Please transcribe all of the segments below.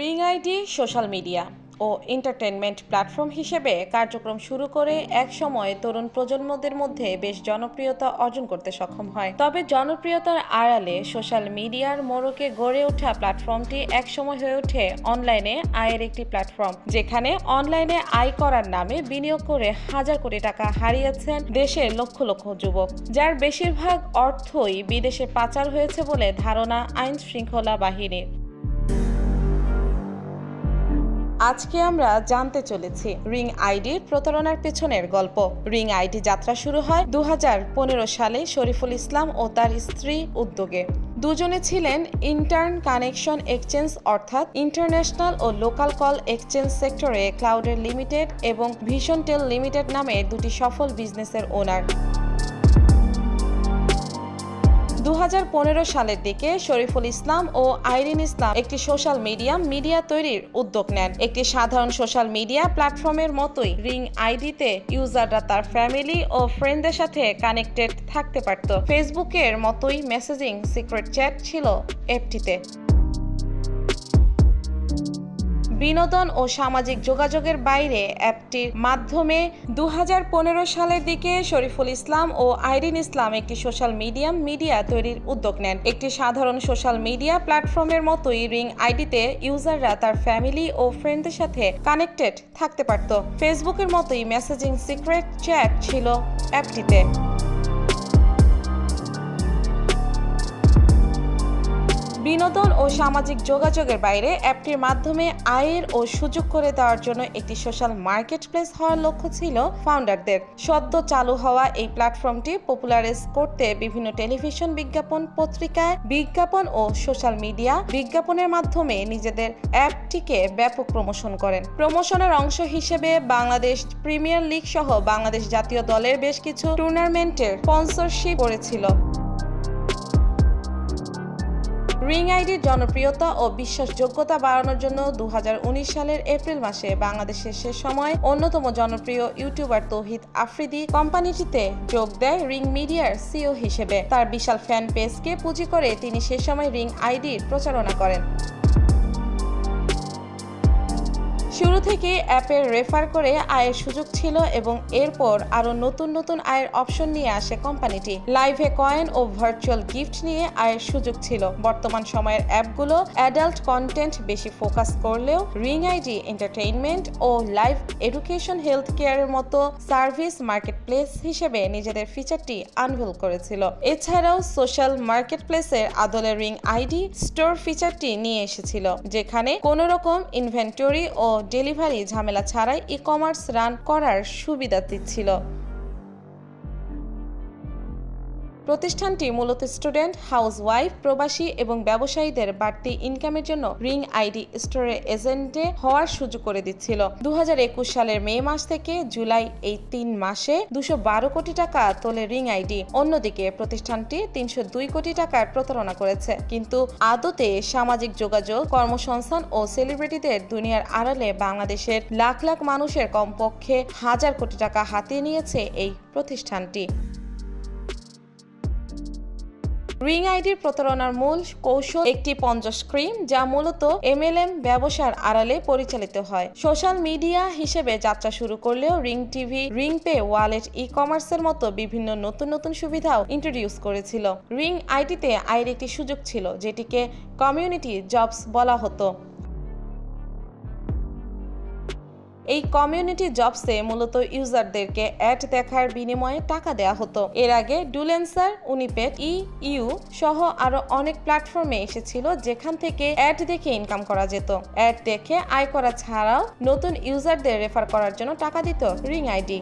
Ring ID social media ও entertainment platform হিসেবে কার্যক্রম শুরু করে এক সময় তরুণ প্রজন্মদের মধ্যে বেশ জনপ্রিয়তা অর্জন করতে সক্ষম হয়। তবে জনপ্রিয়তার আড়ালে সোশ্যাল মিডিয়ার মোড়কে গড়ে ওঠা প্ল্যাটফর্মটি একসময় হয়ে ওঠে অনলাইনে আয়ের একটি প্ল্যাটফর্ম যেখানে অনলাইনে আয় করার নামে বিনিয়োগ করে হাজার কোটি টাকা হারিয়েছেন দেশের লক্ষ লক্ষ যুবক। যার বেশিরভাগ অর্থই বিদেশে পাচার হয়েছে বলে ধারণা আইন শৃঙ্খলা বাহিনীর। আজকে আমরা জানতে চলেছি রিং আইডির প্রতারণার পেছনের গল্প। রিং আইডি যাত্রা শুরু হয় দু হাজার পনেরো সালে শরীফুল ইসলাম ও তার স্ত্রী উদ্যোগে। দুজনে ছিলেন ইন্টার্ন কানেকশন এক্সচেঞ্জ অর্থাৎ ইন্টারন্যাশনাল ও লোকাল কল এক্সচেঞ্জ সেক্টরে ক্লাউডের লিমিটেড এবং ভিশন টেল লিমিটেড নামের দুটি সফল বিজনেসের ওনার। দু হাজার পনেরো সালের দিকে শরীফুল ইসলাম ও আইরিন ইসলাম একটি সোশ্যাল মিডিয়া মিডিয়া তৈরির উদ্যোগ নেন। একটি সাধারণ সোশ্যাল মিডিয়া প্ল্যাটফর্মের মতোই রিং আইডিতে ইউজাররা তার ফ্যামিলি ও ফ্রেন্ডদের সাথে কানেক্টেড থাকতে পারত। ফেসবুকের মতোই মেসেজিং সিক্রেট চ্যাট ছিল অ্যাপটিতে। বিনোদন ও সামাজিক যোগাযোগের বাইরে অ্যাপটির মাধ্যমে দু হাজার পনেরো সালের দিকে শরীফুল ইসলাম ও আইরিন ইসলাম একটি সোশ্যাল মিডিয়াম মিডিয়া তৈরির উদ্যোগ নেন। একটি সাধারণ সোশ্যাল মিডিয়া প্ল্যাটফর্মের মতোই রিং আইডিতে ইউজাররা তার ফ্যামিলি ও ফ্রেন্ডদের সাথে কানেক্টেড থাকতে পারত। ফেসবুকের মতোই মেসেজিং সিক্রেট চ্যাট ছিল অ্যাপটিতে। বিনোদন ও সামাজিক যোগাযোগের বাইরে অ্যাপটির মাধ্যমে আয়ের ও সুযোগ করে দেওয়ার জন্য একটি সোশ্যাল মার্কেট প্লেস হওয়ার লক্ষ্য ছিল ফাউন্ডারদের। সদ্য চালু হওয়া এই প্ল্যাটফর্মটি পপুলারাইজ করতে বিভিন্ন টেলিভিশন বিজ্ঞাপন পত্রিকায় বিজ্ঞাপন ও সোশ্যাল মিডিয়া বিজ্ঞাপনের মাধ্যমে নিজেদের অ্যাপটিকে ব্যাপক প্রমোশন করেন। প্রমোশনের অংশ হিসেবে বাংলাদেশ প্রিমিয়ার লিগ সহ বাংলাদেশ জাতীয় দলের বেশ কিছু টুর্নামেন্টের স্পন্সরশিপ করেছিল। রিং আইডির জনপ্রিয়তা ও বিশ্বাসযোগ্যতা বাড়ানোর জন্য দু হাজার উনিশ সালের এপ্রিল মাসে বাংলাদেশের সে সময় অন্যতম জনপ্রিয় ইউটিউবার তৌহিদ আফ্রিদি কোম্পানিটিতে যোগ দেয় রিং মিডিয়ার সিও হিসেবে। তার বিশাল ফ্যান পেজকে পুঁজি করে তিনি সে সময় রিং আইডির প্রচারণা করেন। শুরু থেকে অ্যাপের রেফার করে আয়ের সুযোগ ছিল এবং এরপর আরও নতুন নতুন আয়ের অপশন নিয়ে আসে কোম্পানিটি। লাইভে কয়েন ও ভার্চুয়াল গিফট নিয়ে আয়ের সুযোগ ছিল। বর্তমান সময়ের অ্যাপগুলো অ্যাডাল্ট কন্টেন্ট বেশি ফোকাস করলেও রিং আইডি এন্টারটেইনমেন্ট ও লাইভ এডুকেশন হেলথ কেয়ারের মতো সার্ভিস মার্কেট প্লেস হিসেবে নিজেদের ফিচারটি আনভিল করেছিল। এছাড়াও সোশ্যাল মার্কেট প্লেসের আদলে রিং আইডি স্টোর ফিচারটি নিয়ে এসেছিল, যেখানে কোনো রকম ইনভেন্টরি ও ডেলিভারি ঝামেলা ছাড়াই ই কমার্স রান করার সুবিধা দিচ্ছিল প্রতিষ্ঠানটি মূলত স্টুডেন্ট হাউস ওয়াইফ প্রবাসী এবং ব্যবসায়ীদের বাড়তি ইনকামের জন্য রিং আইডি স্টোরের এজেন্টে হওয়ার সুযোগ করে দিচ্ছিল। দু হাজার একুশ সালের মে মাস থেকে জুলাই এই তিন মাসে দুশো কোটি টাকা তোলে রিং আইডি। অন্যদিকে প্রতিষ্ঠানটি তিনশো দুই কোটি টাকার প্রতারণা করেছে। কিন্তু আদতে সামাজিক যোগাযোগ, কর্মসংস্থান ও সেলিব্রিটিদের দুনিয়ার আড়ালে বাংলাদেশের লাখ লাখ মানুষের কমপক্ষে হাজার কোটি টাকা হাতিয়ে নিয়েছে এই প্রতিষ্ঠানটি। রিং আইডির প্রতারণার মূল কৌশল একটি পঞ্চাশ ক্রিম, যা মূলত এমএলএম ব্যবসার আড়ালে পরিচালিত হয়। সোশ্যাল মিডিয়া হিসেবে যাত্রা শুরু করলেও ring TV, ring pay, wallet e কমার্সের মতো বিভিন্ন নতুন নতুন সুবিধাও ইন্ট্রোডিউস করেছিল। রিং আইডিতে আয়ের একটি সুযোগ ছিল, যেটিকে কমিউনিটি জবস বলা হতো। এই কমিউনিটি জবসে মূলত ইউজারদেরকে অ্যাড দেখার বিনিময়ে টাকা দেওয়া হতো। এর আগে ডুলেন্সার, উনিপেট, ই, ইউ সহ আরও অনেক প্ল্যাটফর্মে এসেছিল যেখান থেকে অ্যাড দেখে ইনকাম করা যেত। অ্যাড দেখে আয় করা ছাড়াও নতুন ইউজারদের রেফার করার জন্য টাকা দিত রিং আইডি।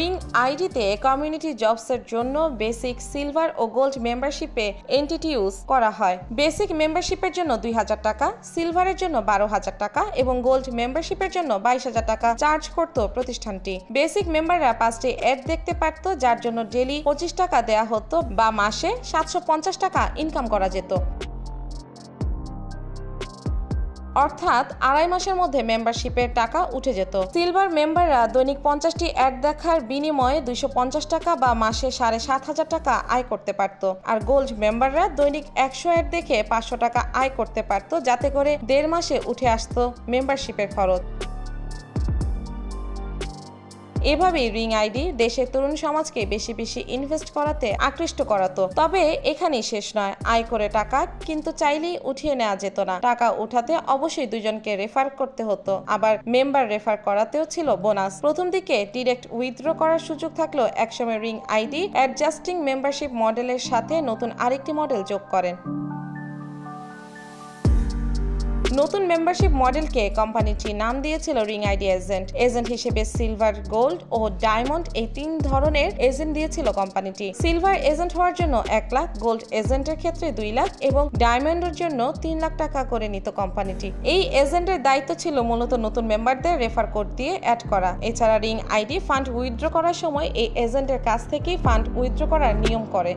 রিং আইডিতে কমিউনিটি জবসের জন্য বেসিক সিলভার ও গোল্ড মেম্বারশিপে এন্টিটি ইউজ করা হয়। বেসিক মেম্বারশিপের জন্য দুই হাজার টাকা সিলভারের জন্য বারো হাজার টাকা এবং গোল্ড মেম্বারশিপের জন্য বাইশ হাজার টাকা চার্জ করত প্রতিষ্ঠানটি। বেসিক মেম্বাররা পাঁচটি অ্যাড দেখতে পারত, যার জন্য ডেলি পঁচিশ টাকা দেয়া হতো বা মাসে সাতশো পঞ্চাশ টাকা ইনকাম করা যেত। অর্থাৎ আড়াই মাসের মধ্যে মেম্বারশিপের টাকা উঠে যেত। সিলভার মেম্বাররা দৈনিক পঞ্চাশটি অ্যাড দেখার বিনিময়ে দুইশো পঞ্চাশ টাকা বা মাসে সাড়ে সাত হাজার টাকা আয় করতে পারত। আর গোল্ড মেম্বাররা দৈনিক একশো অ্যাড দেখে পাঁচশো টাকা আয় করতে পারত, যাতে করে দেড় মাসে উঠে আসতো মেম্বারশিপের খরচ। এভাবেই রিং আইডি দেশের তরুণ সমাজকে বেশি বেশি ইনভেস্ট করাতে আকৃষ্ট করাতো। তবে এখানেই শেষ নয়। আয় করে টাকা কিন্তু চাইলেই উঠিয়ে নেওয়া যেত না। টাকা উঠাতে অবশ্যই দুজনকে রেফার করতে হতো। আবার মেম্বার রেফার করাতেও ছিল বোনাস প্রথম দিকে ডিরেক্ট উইথড্র করার সুযোগ থাকলেও একসময় রিং আইডি অ্যাডজাস্টিং মেম্বারশিপ মডেলের সাথে নতুন আরেকটি মডেল যোগ করেন। নতুন মেম্বারশিপ মডেলকে কোম্পানিটি নাম দিয়েছিল রিং আইডি এজেন্ট এজেন্ট হিসেবে সিলভার গোল্ড ও ডায়মন্ড এই তিন ধরনের এজেন্ট দিয়েছিল কোম্পানিটি সিলভার এজেন্ট হওয়ার জন্য এক লাখ গোল্ড এজেন্টের ক্ষেত্রে দুই লাখ এবং ডায়মন্ডের জন্য তিন লাখ টাকা করে নিত কোম্পানিটি এই এজেন্টের দায়িত্ব ছিল মূলত নতুন মেম্বারদের রেফার কোড দিয়ে অ্যাড করা। এছাড়া রিং আইডি ফান্ড উইথড্র করার সময় এই এজেন্টের কাছ থেকেই ফান্ড উইথড্র করার নিয়ম করে।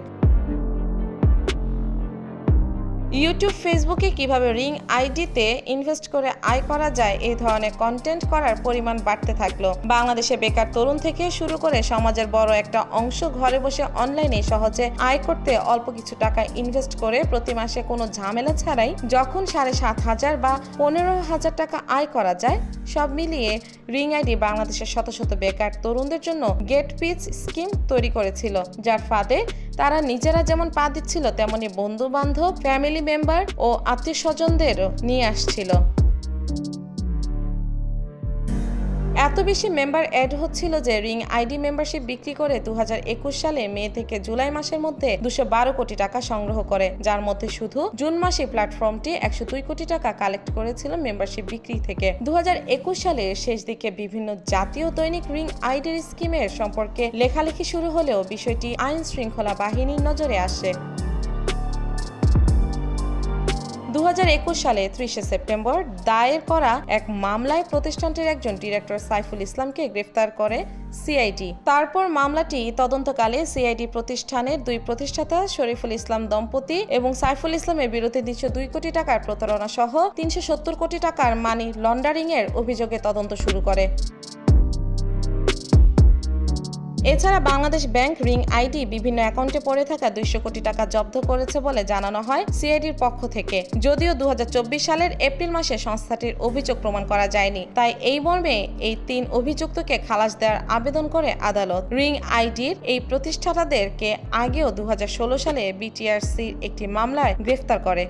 ইউটিউব, ফেসবুকে কীভাবে রিং আইডিতে ইনভেস্ট করে আয় করা যায়, এই ধরনের কন্টেন্ট করার পরিমাণ বাড়তে থাকল। বাংলাদেশে বেকার তরুণ থেকে শুরু করে সমাজের বড় একটা অংশ ঘরে বসে অনলাইনে সহজে আয় করতে অল্প কিছু টাকা ইনভেস্ট করে প্রতি মাসে কোনো ঝামেলা ছাড়াই যখন সাড়ে সাত হাজার বা পনেরো হাজার টাকা আয় করা যায়, সব মিলিয়ে রিং আইডি বাংলাদেশের শত শত বেকার তরুণদের জন্য গেট পিচ স্কিম তৈরি করেছিল, যার ফাঁদে তারা নিজেরা যেমন পা দিচ্ছিল, তেমনি বন্ধু বান্ধব ফ্যামিলি মেম্বার ও আত্মীয় স্বজনদের নিয়ে আসছিল। এত বেশি মেম্বার অ্যাড হচ্ছিল যে রিং আইডি মেম্বারশিপ বিক্রি করে দু হাজার একুশ সালে মে থেকে জুলাই মাসের মধ্যে দুশো কোটি টাকা সংগ্রহ করে, যার মধ্যে শুধু জুন মাসে প্ল্যাটফর্মটি একশো দুই কোটি টাকা কালেক্ট করেছিল মেম্বারশিপ বিক্রি থেকে। দু সালের শেষ দিকে বিভিন্ন জাতীয় দৈনিক রিং আইডির স্কিমের সম্পর্কে লেখালেখি শুরু হলেও বিষয়টি আইন শৃঙ্খলা বাহিনীর নজরে আসে। দু হাজার একুশ সালে ত্রিশে সেপ্টেম্বর দায়ের করা এক মামলায় প্রতিষ্ঠানটির একজন ডিরেক্টর সাইফুল ইসলামকে গ্রেফতার করে সিআইডি। তারপর মামলাটি তদন্তকালে সিআইডি প্রতিষ্ঠানের দুই প্রতিষ্ঠাতা শরীফুল ইসলাম দম্পতি এবং সাইফুল ইসলামের বিরুদ্ধে দুইশো দুই কোটি টাকার প্রতারণা সহ তিনশো সত্তর কোটি টাকার মানি লন্ডারিং এর অভিযোগে তদন্ত শুরু করে। এছাড়া বাংলাদেশ ব্যাংক, রিং আইডি বিভিন্ন অ্যাকাউন্টে পড়ে থাকা দুইশো কোটি টাকা জব্দ করেছে বলে জানানো হয় সিআইডির পক্ষ থেকে। যদিও দু হাজার চব্বিশ সালের এপ্রিল মাসে সংস্থাটির অভিযোগ প্রমাণ করা যায়নি, তাই এই মর্মে এই তিন অভিযুক্তকে খালাস দেওয়ার আবেদন করে আদালত। রিং আইডির এই প্রতিষ্ঠাতাদেরকে আগেও দু হাজার ষোলো সালে বিটিআরসির একটি মামলায় গ্রেফতার করে।